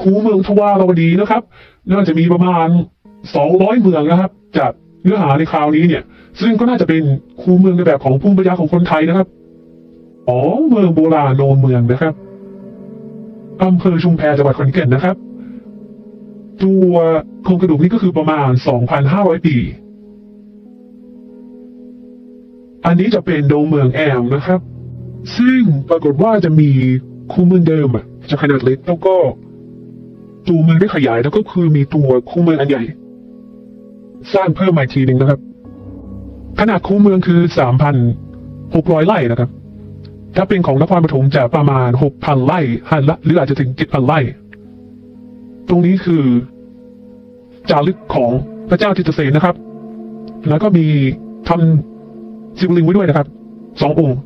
คูเมืองทวารวดีนะครับ น่าจะมีประมาณสองร้อยเมืองนะครับ จากเนื้อหาในคราวนี้เนี่ย ซึ่งก็น่าจะเป็นคูเมืองในแบบของภูมิปัญญาของคนไทยนะครับอ๋อเมืองโบราณโนเมืองนะครับอำเภอชุมแพจังหวัดขอนแก่นนะครับ ตัวโครงกระดูกนี้ก็คือประมาณ 2,500 ปี อันนี้จะเป็นโดมเมืองแอมนะครับ ซึ่งปรากฏว่าจะมีคูเมืองเดิมจะขนาดเล็กแล้วก็ ตัวเมืองได้ขยายแล้วก็คือมีตัวคูเมืองอันใหญ่ สร้างเพิ่มมาอีกทีหนึ่งนะครับ ขนาดคูเมืองคือ3,600ไร่นะครับ ถ้าเป็นของนครปฐมจะประมาณ6,000ไร่หรืออาจจะถึง7,000ไร่ ตรงนี้คือจารึกของพระเจ้าทิตเสนนะครับ แล้วก็มีทำศิวลึงไว้ด้วยนะครับสององค์